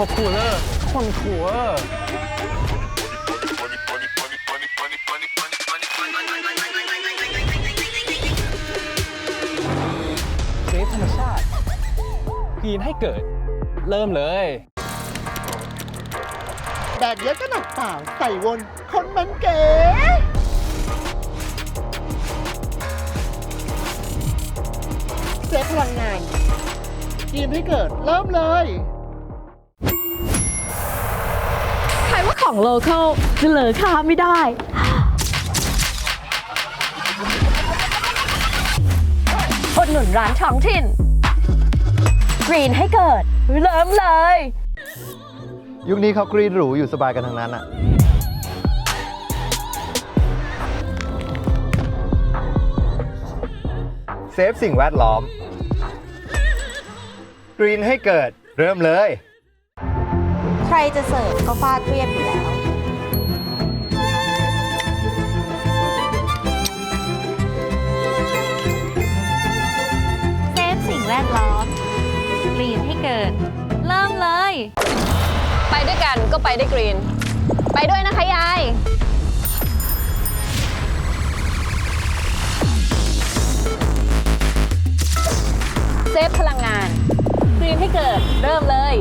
พอคูลเลอร์คนคูลเลอร์เซฟธรรมชาติกรีนให้เกิด เริ่มเลย แดดเยอะก็หนักเปล่าใส่วน คนมันเก๋เซฟพลังงานกินให้เกิด เริ่มเลย ของโลเคอลจะเหลือค่าไม่ได้อุดหนุนร้านท้องถิ่น กรีนให้เกิด เริ่มเลย ยุคนี้เขากรีนหรูอยู่สบายกันทั้งนั้นอะเซฟสิ่งแวดล้อม กรีนให้เกิด เริ่มเลย ใครจะเสิร์ฟก็ฟาดเรียบอยู่แล้ว เซฟสิ่งแวดล้อมกรีนให้เกิด เริ่มเลย ไปด้วยกันก็ไปได้กรีน ไปด้วยนะคะยาย เซฟพลังงานกรีนให้เกิด เริ่มเลย